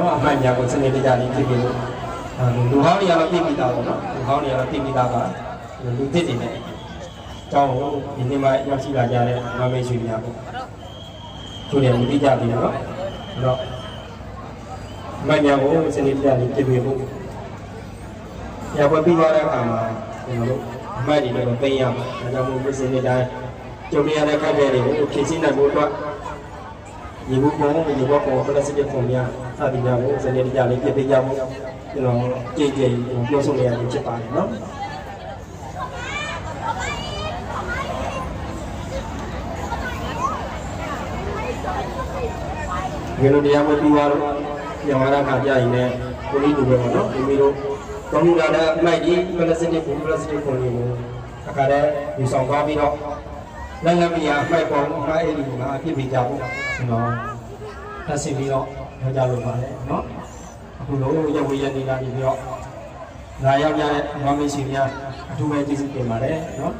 နော်အမှန်ညာကိုစနေတကျလေးဖြစ်ပြီးလို့လူဟောင်းတွေကတော့ပြည်ပြီးသားပေါ့နော်လူဟောင်းတွေကတော့ပြည်ပြီးသားကလူသစ်တွေနဲ့အကြောင်းကိုဒီနေ့မှရောက်ရှိလာကြတဲ့မမေရွှေများပေါ့ကျိုးတယ်မသိကြဘူးနော်အဲ့တော့အမှန်ညာကိုစနေတကျလေးဖြစ်ပြီးဖို့ရပွဲပြီးသွားတဲ့အခါမှာကျွန်တော်တို့အမှတ်တွေတော့သိရမှာဒါကြောင့်မို့ဒီစနေတိုင်းကြုံရတဲ့ခက်ခဲတွေကိုဖြည့်ဆည်းနိုင်ဖို့အတွက် ဒီဘုပုံဒီဘပုံပလက်စတစ်ပုံများစသည်များကိုစနေတကြလေးပြပြကြဖို့ကျွန်တော်ကြည်ကြည်ပြောဆိုနေရခြင်းဖြစ်ပါတယ်နော်ဒီလိုတရားမပြီးသွားတော့ညမာရခါကြရင်လည်းကိုလေးတူပဲပေါ့နော်ဒီမီတို့တော်မူလာတဲ့အမိုက်ကြီးပလက်စတစ်ပုံပလက်စတစ်ပုံလေးကိုအခါတည်းယူဆောင်သွားပြီးတော့ နိုင်ငံမီယာမှိုက်ပေါ်မှာအဲ့ဒီကအဖြစ်ပေးကြဖို့ကျွန်တော်တက်စီပြီးတော့ပြောကြလို့ပါတယ်နော်အခုလုံးရဝေရနေတာပြီးတော့လာရောက်ရတဲ့ဘာမေရှင်များအထူးပဲကျေးဇူးတင်ပါတယ်နော်